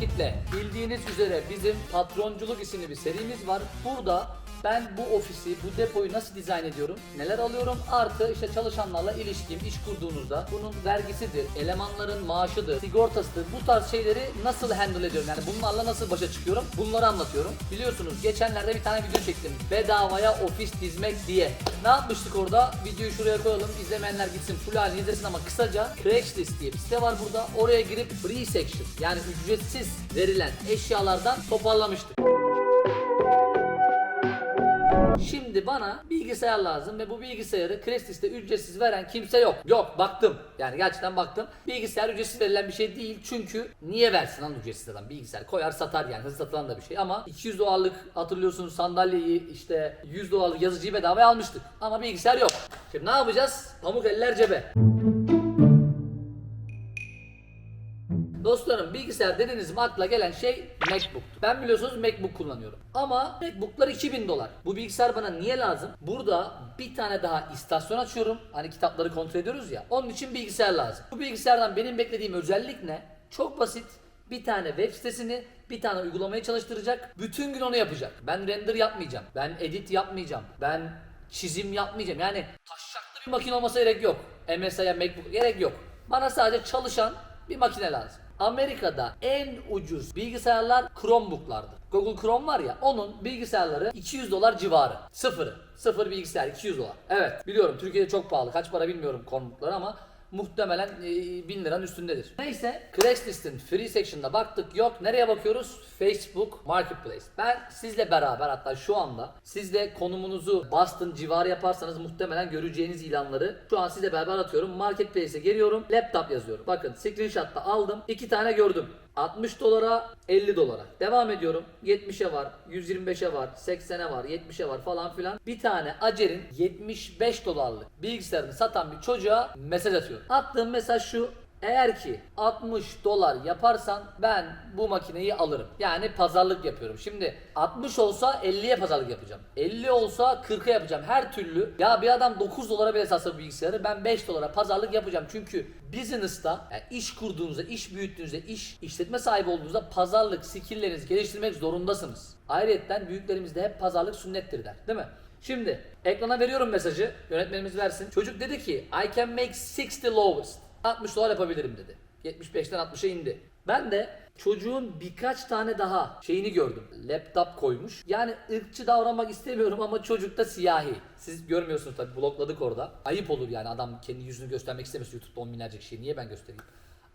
kitle. Bildiğiniz üzere bizim patronculuk isimli bir serimiz var. Burada ben bu ofisi, bu depoyu nasıl dizayn ediyorum, neler alıyorum, artı işte çalışanlarla ilişkim, iş kurduğunuzda bunun vergisidir, elemanların maaşıdır, sigortasıdır, bu tarz şeyleri nasıl handle ediyorum, yani bunlarla nasıl başa çıkıyorum, bunları anlatıyorum. Biliyorsunuz geçenlerde bir tane video çektim, bedavaya ofis dizmek diye. Ne yapmıştık orada? Videoyu şuraya koyalım, izlemeyenler gitsin full halini izlesin ama kısaca Craigslist diye bir site var burada. Oraya girip free section yani ücretsiz verilen eşyalardan toparlamıştık. Şimdi bana bilgisayar lazım ve bu bilgisayarı Craigslist'te ücretsiz veren kimse yok. Yok baktım. Yani gerçekten baktım. Bilgisayar ücretsiz verilen bir şey değil. Çünkü niye versin lan ücretsiz adam? Bilgisayar koyar satar yani hızlı satılan da bir şey. Ama 200 dolarlık hatırlıyorsunuz sandalyeyi işte 100 dolarlık yazıcıyı bedavaya almıştık. Ama bilgisayar yok. Şimdi ne yapacağız? Pamuk eller cebe. Dostlarım bilgisayar dediğiniz mi gelen şey MacBook. Ben biliyorsunuz MacBook kullanıyorum. Ama MacBooklar 2000 dolar. Bu bilgisayar bana niye lazım? Burada bir tane daha istasyon açıyorum. Hani kitapları kontrol ediyoruz ya. Onun için bilgisayar lazım. Bu bilgisayardan benim beklediğim özellik ne? Çok basit. Bir tane web sitesini bir tane uygulamayı çalıştıracak. Bütün gün onu yapacak. Ben render yapmayacağım. Ben edit yapmayacağım. Ben çizim yapmayacağım. Yani taşaklı bir makine olması gerek yok. MSI'ya MacBook gerek yok. Bana sadece çalışan bir makine lazım. Amerika'da en ucuz bilgisayarlar Chromebook'lardı. Google Chrome var ya onun bilgisayarları 200 dolar civarı. Sıfırı. Sıfır bilgisayar 200 dolar. Evet biliyorum Türkiye'de çok pahalı. Kaç para bilmiyorum Chromebook'lar ama muhtemelen e, 1000 liranın üstündedir. Neyse Craigslist'in free section'da baktık yok. Nereye bakıyoruz? Facebook Marketplace. Ben sizle beraber hatta şu anda siz de konumunuzu Boston civarı yaparsanız muhtemelen göreceğiniz ilanları şu an sizle beraber atıyorum. Marketplace'e geliyorum. Laptop yazıyorum. Bakın screenshot'ta aldım. iki tane gördüm. 60 dolara 50 dolara. Devam ediyorum. 70'e var, 125'e var, 80'e var, 70'e var falan filan. Bir tane Acer'in 75 dolarlık bilgisayarını satan bir çocuğa mesaj atıyorum. Attığım mesaj şu. Eğer ki 60 dolar yaparsan ben bu makineyi alırım. Yani pazarlık yapıyorum. Şimdi 60 olsa 50'ye pazarlık yapacağım. 50 olsa 40'a yapacağım. Her türlü ya bir adam 9 dolara bile satsa bilgisayarı ben 5 dolara pazarlık yapacağım. Çünkü business'ta yani iş kurduğunuzda, iş büyüttüğünüzde, iş işletme sahibi olduğunuzda pazarlık skill'lerinizi geliştirmek zorundasınız. Ayrıca büyüklerimiz de hep pazarlık sünnettir der. Değil mi? Şimdi ekrana veriyorum mesajı. Yönetmenimiz versin. Çocuk dedi ki I can make 60 lowest. 60 dolar yapabilirim dedi. 75'ten 60'a indi. Ben de çocuğun birkaç tane daha şeyini gördüm. Laptop koymuş. Yani ırkçı davranmak istemiyorum ama çocuk da siyahi. Siz görmüyorsunuz tabi blokladık orada. Ayıp olur yani adam kendi yüzünü göstermek istemez YouTube'da on binlerce kişiye. Niye ben göstereyim?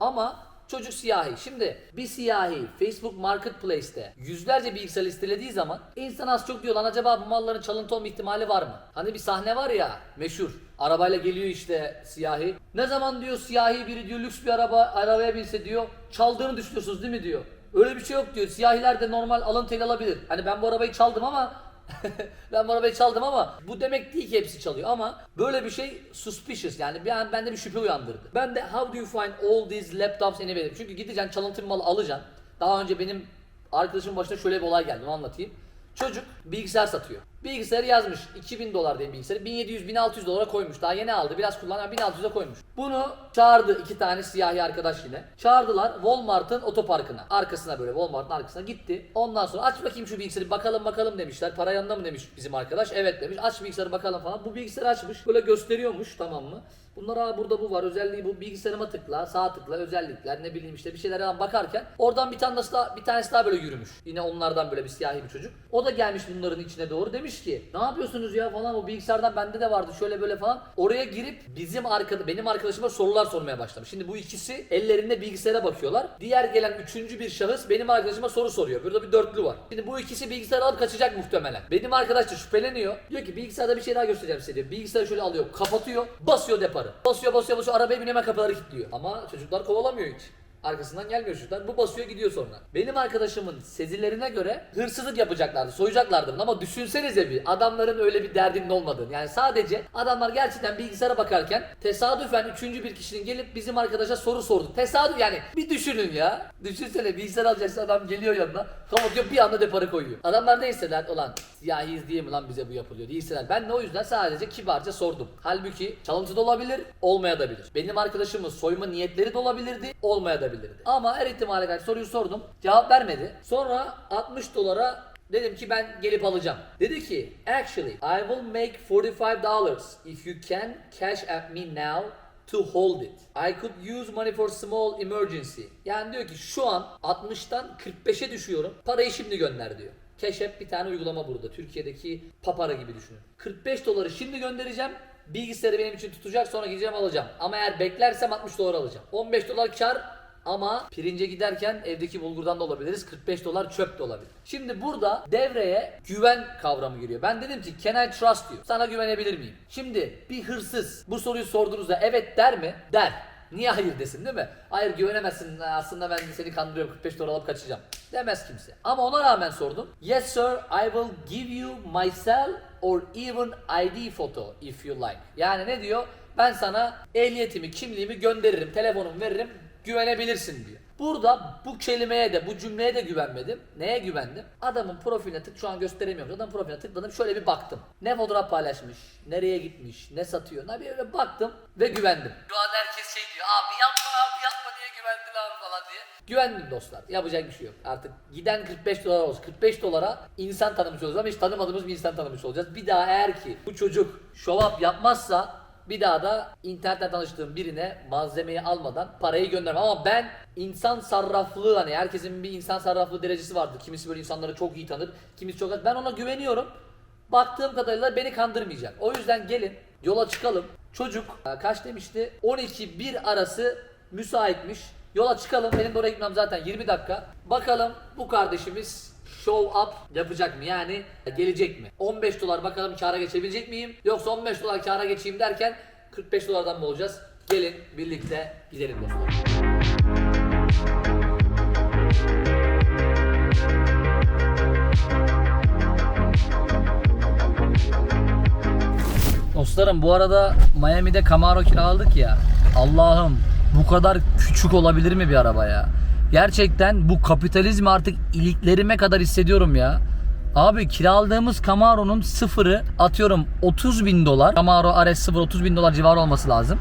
Ama çocuk siyahi. Şimdi bir siyahi Facebook Marketplace'te yüzlerce bilgisayar listelediği zaman insan az çok diyor lan acaba bu malların çalıntı olma ihtimali var mı? Hani bir sahne var ya meşhur. Arabayla geliyor işte siyahi. Ne zaman diyor siyahi biri diyor lüks bir araba arabaya binse diyor çaldığını düşünüyorsunuz değil mi diyor. Öyle bir şey yok diyor. Siyahiler de normal alıntıyla alabilir. Hani ben bu arabayı çaldım ama ben arabayı çaldım ama bu demek değil ki hepsi çalıyor ama böyle bir şey suspicious yani an bende bir şüphe uyandırdı. Ben de how do you find all these laptops anyway dedim. Çünkü gideceksin çalıntı bir malı alacaksın. Daha önce benim arkadaşımın başına şöyle bir olay geldi onu anlatayım. Çocuk bilgisayar satıyor. Bilgisayarı yazmış 2000 dolar diye bilgisayarı 1700-1600 dolara koymuş. Daha yeni aldı biraz kullanıyor 1600'e koymuş. Bunu çağırdı iki tane siyahi arkadaş yine. Çağırdılar Walmart'ın otoparkına. Arkasına böyle Walmart'ın arkasına gitti. Ondan sonra aç bakayım şu bilgisayarı bakalım bakalım demişler. Para yanında mı demiş bizim arkadaş. Evet demiş aç bilgisayarı bakalım falan. Bu bilgisayarı açmış böyle gösteriyormuş tamam mı? Bunlar aa burada bu var özelliği bu bilgisayarıma tıkla sağ tıkla özellikler ne bileyim işte bir şeylere bakarken oradan bir tanesi daha bir tanesi daha böyle yürümüş. Yine onlardan böyle bir siyahi bir çocuk. O da gelmiş bunların içine doğru demiş ki ne yapıyorsunuz ya falan o bilgisayardan bende de vardı şöyle böyle falan. Oraya girip bizim arkada benim arkadaşıma sorular sormaya başlamış. Şimdi bu ikisi ellerinde bilgisayara bakıyorlar. Diğer gelen üçüncü bir şahıs benim arkadaşıma soru soruyor. Burada bir dörtlü var. Şimdi bu ikisi bilgisayarı alıp kaçacak muhtemelen. Benim arkadaş da şüpheleniyor. Diyor ki bilgisayarda bir şey daha göstereceğim size diyor. Bilgisayarı şöyle alıyor kapatıyor basıyor deparı. Basıyor basıyor basıyor arabaya bineme kapıları kilitliyor. Ama çocuklar kovalamıyor hiç. Arkasından gelmiyor çocuklar. Bu basıyor gidiyor sonra. Benim arkadaşımın sezilerine göre hırsızlık yapacaklardı, soyacaklardı ama düşünsenize bir adamların öyle bir derdinin olmadığını. Yani sadece adamlar gerçekten bilgisayara bakarken tesadüfen üçüncü bir kişinin gelip bizim arkadaşa soru sordu. Tesadüf yani bir düşünün ya. Düşünsene bilgisayar alacaksın adam geliyor yanına kapatıyor bir anda deparı koyuyor. Adamlar ne istediler? Ulan siyahiyiz diye mi lan bize bu yapılıyor diye. Ben de o yüzden sadece kibarca sordum. Halbuki çalıntı da olabilir, olmaya da bilir. Benim arkadaşımın soyma niyetleri de olabilirdi, olmaya da verebilirdi. Ama her ihtimale karşı soruyu sordum. Cevap vermedi. Sonra 60 dolara dedim ki ben gelip alacağım. Dedi ki actually I will make 45 dollars if you can cash at me now to hold it. I could use money for small emergency. Yani diyor ki şu an 60'tan 45'e düşüyorum. Parayı şimdi gönder diyor. Cash App bir tane uygulama burada. Türkiye'deki Papara gibi düşünün. 45 doları şimdi göndereceğim. Bilgisayarı benim için tutacak sonra gideceğim alacağım. Ama eğer beklersem 60 dolar alacağım. 15 dolar kar ama pirince giderken evdeki bulgurdan da olabiliriz. 45 dolar çöp de olabilir. Şimdi burada devreye güven kavramı giriyor. Ben dedim ki can I trust you? Sana güvenebilir miyim? Şimdi bir hırsız bu soruyu sorduğunuzda evet der mi? Der. Niye hayır desin değil mi? Hayır güvenemezsin aslında ben seni kandırıyorum 45 dolar alıp kaçacağım. Demez kimse. Ama ona rağmen sordum. Yes sir I will give you my cell or even ID photo if you like. Yani ne diyor? Ben sana ehliyetimi, kimliğimi gönderirim, telefonumu veririm, güvenebilirsin diyor. Burada bu kelimeye de bu cümleye de güvenmedim. Neye güvendim? Adamın profiline tık şu an gösteremiyorum. Adamın profiline tıkladım şöyle bir baktım. Ne fotoğraf paylaşmış, nereye gitmiş, ne satıyor. Ne bir öyle baktım ve güvendim. Şu an herkes şey diyor abi yapma abi yapma diye güvendin abi falan diye. Güvendim dostlar. Yapacak bir şey yok. Artık giden 45 dolar olsun. 45 dolara insan tanımış olacağız ama hiç tanımadığımız bir insan tanımış olacağız. Bir daha eğer ki bu çocuk up yapmazsa bir daha da internetten tanıştığım birine malzemeyi almadan parayı göndermem. Ama ben insan sarraflığı hani herkesin bir insan sarraflığı derecesi vardır. Kimisi böyle insanları çok iyi tanır, kimisi çok az. Ben ona güveniyorum. Baktığım kadarıyla beni kandırmayacak. O yüzden gelin yola çıkalım. Çocuk e, kaç demişti? 12-1 arası müsaitmiş. Yola çıkalım. Benim de oraya gitmem zaten 20 dakika. Bakalım bu kardeşimiz show up yapacak mı? Yani gelecek mi? 15 dolar bakalım kâra geçebilecek miyim? Yoksa 15 dolar kâra geçeyim derken 45 dolardan mı olacağız? Gelin birlikte gidelim dostlar. Dostlarım bu arada Miami'de Camaro kiraladık ya. Allah'ım bu kadar küçük olabilir mi bir araba ya? Gerçekten bu kapitalizmi artık iliklerime kadar hissediyorum ya. Abi kiraladığımız Camaro'nun sıfırı atıyorum 30 bin dolar. Camaro RS 0 30 bin dolar civarı olması lazım.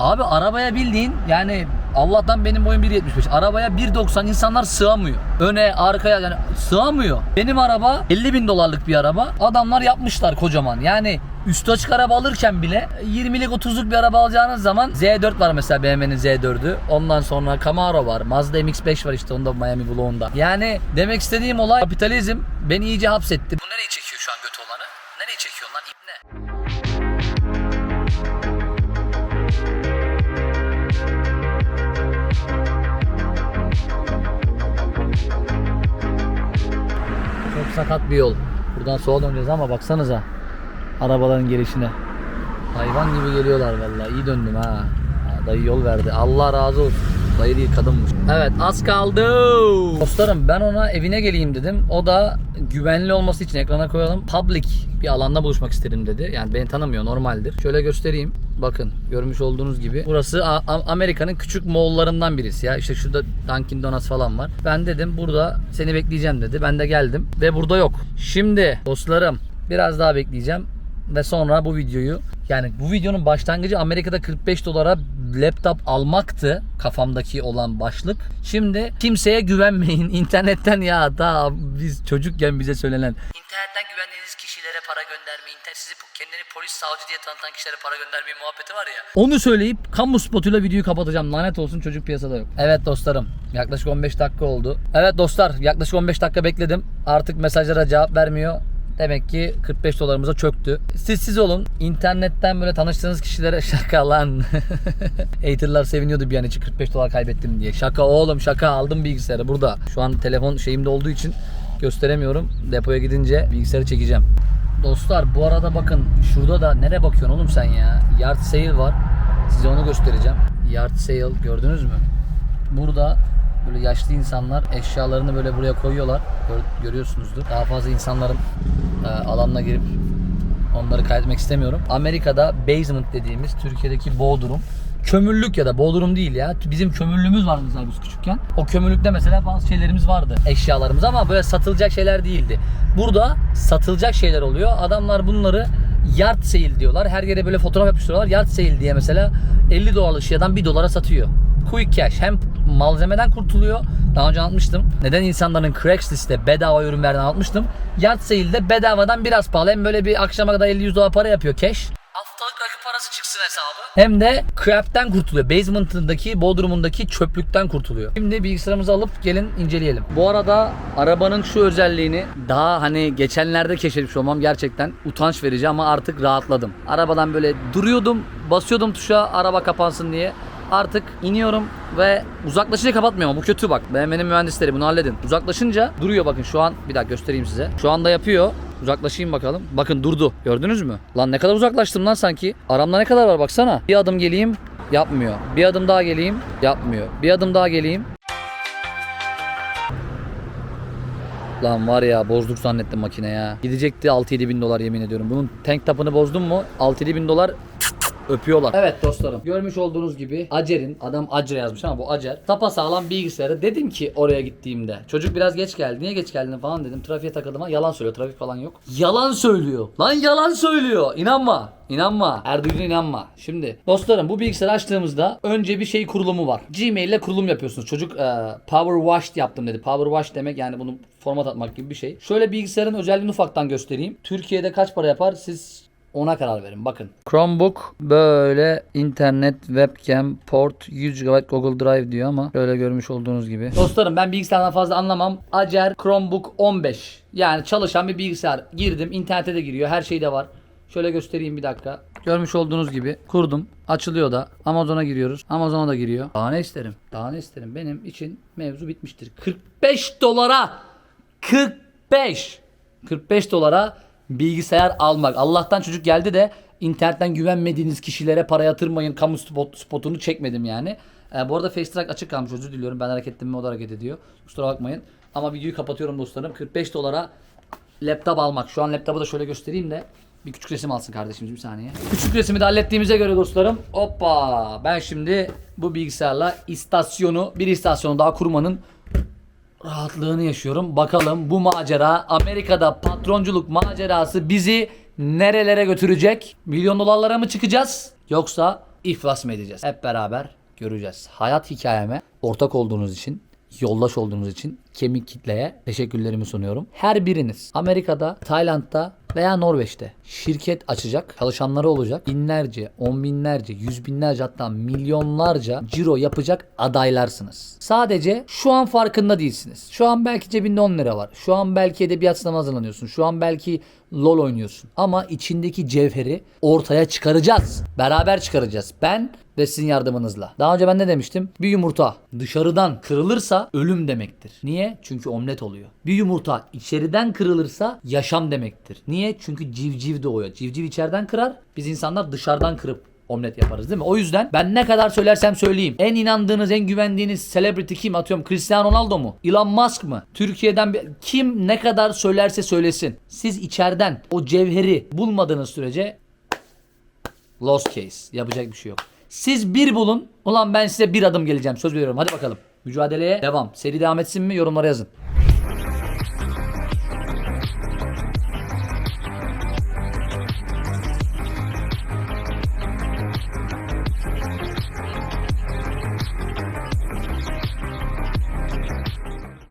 Abi arabaya bildiğin yani Allah'tan benim boyum 1.75. Arabaya 1.90 insanlar sığamıyor. Öne arkaya yani sığamıyor. Benim araba 50 bin dolarlık bir araba. Adamlar yapmışlar kocaman. Yani üstü açık araba alırken bile 20'lik 30'luk bir araba alacağınız zaman Z4 var mesela BMW'nin Z4'ü. Ondan sonra Camaro var. Mazda MX-5 var işte onda Miami Vlog'unda. Yani demek istediğim olay kapitalizm beni iyice hapsetti. Bu nereyi çekiyor şu an götü olanı? Nereyi çekiyor lan ipne? Çok sakat bir yol. Buradan sola döneceğiz ama baksanıza arabaların gelişine. Hayvan gibi geliyorlar vallahi. İyi döndüm ha. Dayı yol verdi. Allah razı olsun. Dayı değil kadınmış. Evet az kaldı. Dostlarım ben ona evine geleyim dedim. O da güvenli olması için ekrana koyalım. Public bir alanda buluşmak istedim dedi. Yani beni tanımıyor normaldir. Şöyle göstereyim. Bakın görmüş olduğunuz gibi. Burası Amerika'nın küçük malllarından birisi ya. İşte şurada Dunkin Donuts falan var. Ben dedim burada seni bekleyeceğim dedi. Ben de geldim ve burada yok. Şimdi dostlarım biraz daha bekleyeceğim ve sonra bu videoyu yani bu videonun başlangıcı Amerika'da 45 dolara laptop almaktı kafamdaki olan başlık. Şimdi kimseye güvenmeyin internetten ya da biz çocukken bize söylenen internetten güvendiğiniz kişilere para göndermeyin. sizi kendini polis savcı diye tanıtan kişilere para göndermeyin muhabbeti var ya. Onu söyleyip kamu spotuyla videoyu kapatacağım. Lanet olsun çocuk piyasada yok. Evet dostlarım yaklaşık 15 dakika oldu. Evet dostlar yaklaşık 15 dakika bekledim. Artık mesajlara cevap vermiyor. Demek ki 45 dolarımıza çöktü. Siz siz olun. İnternetten böyle tanıştığınız kişilere şaka lan. Haterlar seviniyordu bir an için 45 dolar kaybettim diye. Şaka oğlum şaka aldım bilgisayarı burada. Şu an telefon şeyimde olduğu için gösteremiyorum. Depoya gidince bilgisayarı çekeceğim. Dostlar bu arada bakın şurada da nereye bakıyorsun oğlum sen ya? Yard sale var. Size onu göstereceğim. Yard sale gördünüz mü? Burada böyle yaşlı insanlar eşyalarını böyle buraya koyuyorlar. Gör- görüyorsunuzdur. Daha fazla insanların alanına girip onları kaydetmek istemiyorum. Amerika'da basement dediğimiz Türkiye'deki bodrum kömürlük ya da bodrum değil ya. Bizim kömürlüğümüz vardı mesela biz küçükken. O kömürlükte mesela bazı şeylerimiz vardı. Eşyalarımız ama böyle satılacak şeyler değildi. Burada satılacak şeyler oluyor. Adamlar bunları yard sale diyorlar. Her yere böyle fotoğraf yapıştırıyorlar. Yard sale diye mesela 50 dolarlık şeyden 1 dolara satıyor. Quick cash. Hem malzemeden kurtuluyor. Daha önce anlatmıştım. Neden insanların Craigslist'te bedava ürün verdiğini anlatmıştım. Yard sale'de bedavadan biraz pahalı. Hem böyle bir akşama kadar 50-100 dolar para yapıyor cash. Haftalık rakı parası çıksın hesabı. Hem de crap'ten kurtuluyor. Basement'ındaki, bodrumundaki çöplükten kurtuluyor. Şimdi bilgisayarımızı alıp gelin inceleyelim. Bu arada arabanın şu özelliğini daha hani geçenlerde keşfetmiş olmam gerçekten utanç verici ama artık rahatladım. Arabadan böyle duruyordum, basıyordum tuşa araba kapansın diye. Artık iniyorum ve uzaklaşınca kapatmıyor ama bu kötü bak. BMW'nin mühendisleri bunu halledin. Uzaklaşınca duruyor bakın şu an. Bir dakika göstereyim size. Şu anda yapıyor. Uzaklaşayım bakalım. Bakın durdu. Gördünüz mü? Lan ne kadar uzaklaştım lan sanki. Aramda ne kadar var baksana. Bir adım geleyim. Yapmıyor. Bir adım daha geleyim. Yapmıyor. Bir adım daha geleyim. Lan var ya bozduk zannettim makine ya. Gidecekti 6-7 bin dolar yemin ediyorum. Bunun tank tapını bozdum mu 6-7 bin dolar öpüyorlar. Evet dostlarım görmüş olduğunuz gibi Acer'in adam Acer yazmış ama bu Acer tapa sağlam bilgisayarı dedim ki oraya gittiğimde çocuk biraz geç geldi niye geç geldin falan dedim trafiğe takıldım ama yalan söylüyor trafik falan yok. Yalan söylüyor lan yalan söylüyor inanma İnanma. Erdoğan'a inanma. Şimdi dostlarım bu bilgisayarı açtığımızda önce bir şey kurulumu var. Gmail ile kurulum yapıyorsunuz. Çocuk e, power washed yaptım dedi. Power wash demek yani bunu format atmak gibi bir şey. Şöyle bilgisayarın özelliğini ufaktan göstereyim. Türkiye'de kaç para yapar siz ona karar verin. Bakın. Chromebook böyle internet, webcam, port, 100 GB Google Drive diyor ama şöyle görmüş olduğunuz gibi. Dostlarım ben bilgisayardan fazla anlamam. Acer Chromebook 15. Yani çalışan bir bilgisayar. Girdim internete de giriyor. Her şey de var. Şöyle göstereyim bir dakika. Görmüş olduğunuz gibi kurdum. Açılıyor da. Amazon'a giriyoruz. Amazon'a da giriyor. Daha ne isterim? Daha ne isterim? Benim için mevzu bitmiştir. 45 dolara 45 45 dolara bilgisayar almak. Allah'tan çocuk geldi de internetten güvenmediğiniz kişilere para yatırmayın. Kamu spot, spotunu çekmedim yani. Ee, bu arada FaceTrack açık kalmış özür diliyorum. Ben hareket ettim o da hareket ediyor. Kusura bakmayın. Ama videoyu kapatıyorum dostlarım. 45 dolara laptop almak. Şu an laptopu da şöyle göstereyim de bir küçük resim alsın kardeşimiz bir saniye. Küçük resmi de hallettiğimize göre dostlarım. Hoppa ben şimdi bu bilgisayarla istasyonu bir istasyonu daha kurmanın rahatlığını yaşıyorum. Bakalım bu macera Amerika'da patronculuk macerası bizi nerelere götürecek? Milyon dolarlara mı çıkacağız? Yoksa iflas mı edeceğiz? Hep beraber göreceğiz. Hayat hikayeme ortak olduğunuz için yoldaş olduğunuz için kemik kitleye teşekkürlerimi sunuyorum. Her biriniz Amerika'da, Tayland'da veya Norveç'te şirket açacak, çalışanları olacak, binlerce, on binlerce, yüz binlerce hatta milyonlarca ciro yapacak adaylarsınız. Sadece şu an farkında değilsiniz. Şu an belki cebinde 10 lira var. Şu an belki edebiyat sınavına hazırlanıyorsun. Şu an belki LOL oynuyorsun. Ama içindeki cevheri ortaya çıkaracağız. Beraber çıkaracağız. Ben ve sizin yardımınızla. Daha önce ben ne demiştim? Bir yumurta dışarıdan kırılırsa ölüm demektir. Niye? Çünkü omlet oluyor. Bir yumurta içeriden kırılırsa yaşam demektir. Niye? Çünkü civciv doğuyor. Civciv içeriden kırar. Biz insanlar dışarıdan kırıp omlet yaparız değil mi? O yüzden ben ne kadar söylersem söyleyeyim. En inandığınız, en güvendiğiniz celebrity kim? Atıyorum Cristiano Ronaldo mu? Elon Musk mı? Türkiye'den bir... kim ne kadar söylerse söylesin. Siz içeriden o cevheri bulmadığınız sürece lost case. Yapacak bir şey yok. Siz bir bulun. Ulan ben size bir adım geleceğim. Söz veriyorum. Hadi bakalım. Mücadeleye devam. Seri devam etsin mi? Yorumlara yazın.